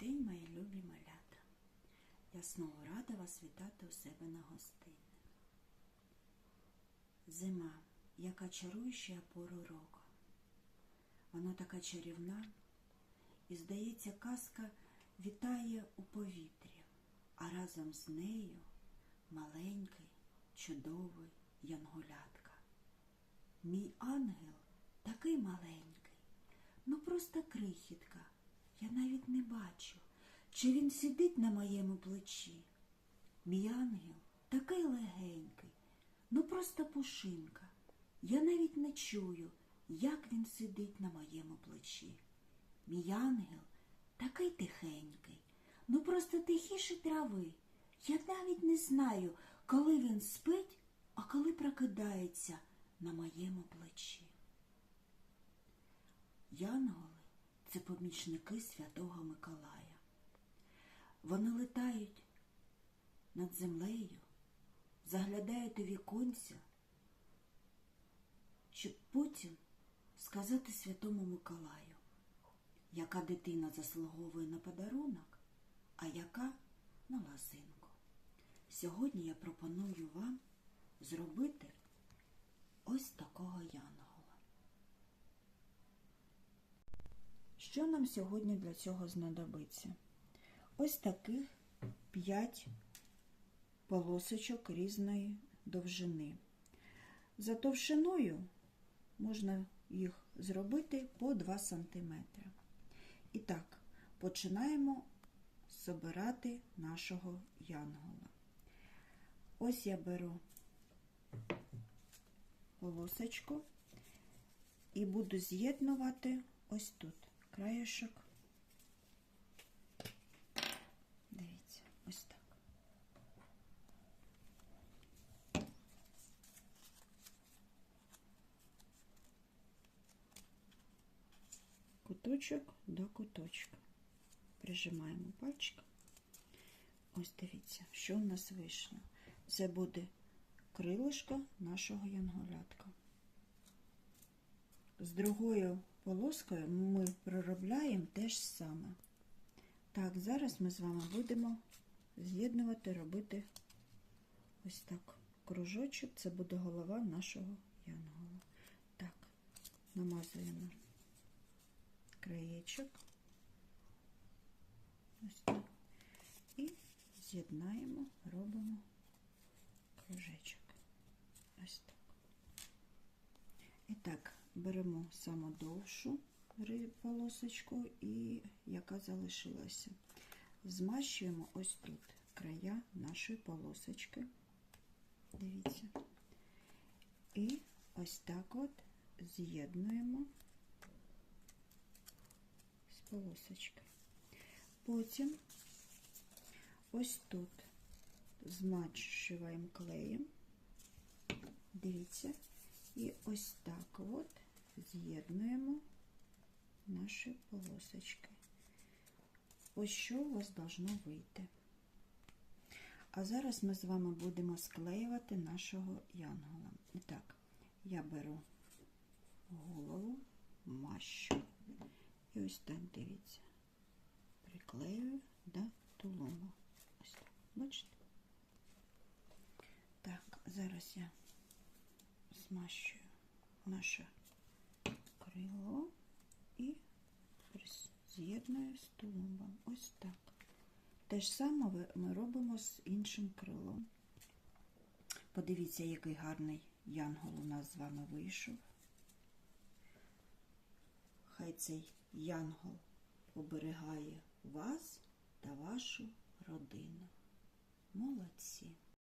день, мої любі малята. Я знову рада вас вітати у себе на гостині. Зима, яка чаруюча пору року. Вона така чарівна, і, здається, казка вітає у повітрі, а разом з нею маленький, чудовий янголятка. Мій ангел такий маленький, ну просто крихітка. Навіть не бачу, чи він сидить на моєму плечі. Мій ангел такий легенький, ну просто пушинка. Я навіть не чую, як він сидить на моєму плечі. Мій ангел такий тихенький, ну просто тихіше трави. Я навіть не знаю, коли він спить, а коли прокидається на моєму плечі. Янголи це помічники Святого Миколая. Вони летають над землею, заглядають у віконця, щоб потім сказати Святому Миколаю, яка дитина заслуговує на подарунок, а яка на ласинку. Сьогодні я пропоную вам зробити ось такого янгола. Що нам сьогодні для цього знадобиться? Ось таких 5 полосочок різної довжини. За товщиною можна їх зробити по 2 см. І так, починаємо збирати нашого янгола. Ось я беру полосочку і буду з'єднувати ось тут краєшок. Дивіться, ось так. Куточок до куточка. Прижимаємо пальчиком. Ось дивіться, що у нас вийшло. Це буде крилишко нашого янголятка. З другою полоскою ми проробляємо те ж саме. Так, зараз ми з вами будемо з'єднувати, робити ось так кружочок. Це буде голова нашого янгола. Так, намазуємо краєчок. Ось так. І з'єднаємо, робимо кружечок. Ось так. І так, беремо саму довшу полосочку і яка залишилася. Змащуємо ось тут края нашої полосочки. Дивіться. І ось так от з'єднуємо з полосочкою. Потім ось тут змащуємо клеєм. Дивіться. І ось так от з'єднуємо наші полосочки. Ось що у вас должно вийти. А зараз ми з вами будемо склеювати нашого янгола. І так, я беру голову, мащу. І ось так, дивіться, приклеюю до тулума. Ось так, бачите? Так, зараз я змащую наше крило і з'єдную з. Ось так. Те ж саме ми робимо з іншим крилом. Подивіться, який гарний янгол у нас з вами вийшов. Хай цей янгол оберігає вас та вашу родину. Молодці!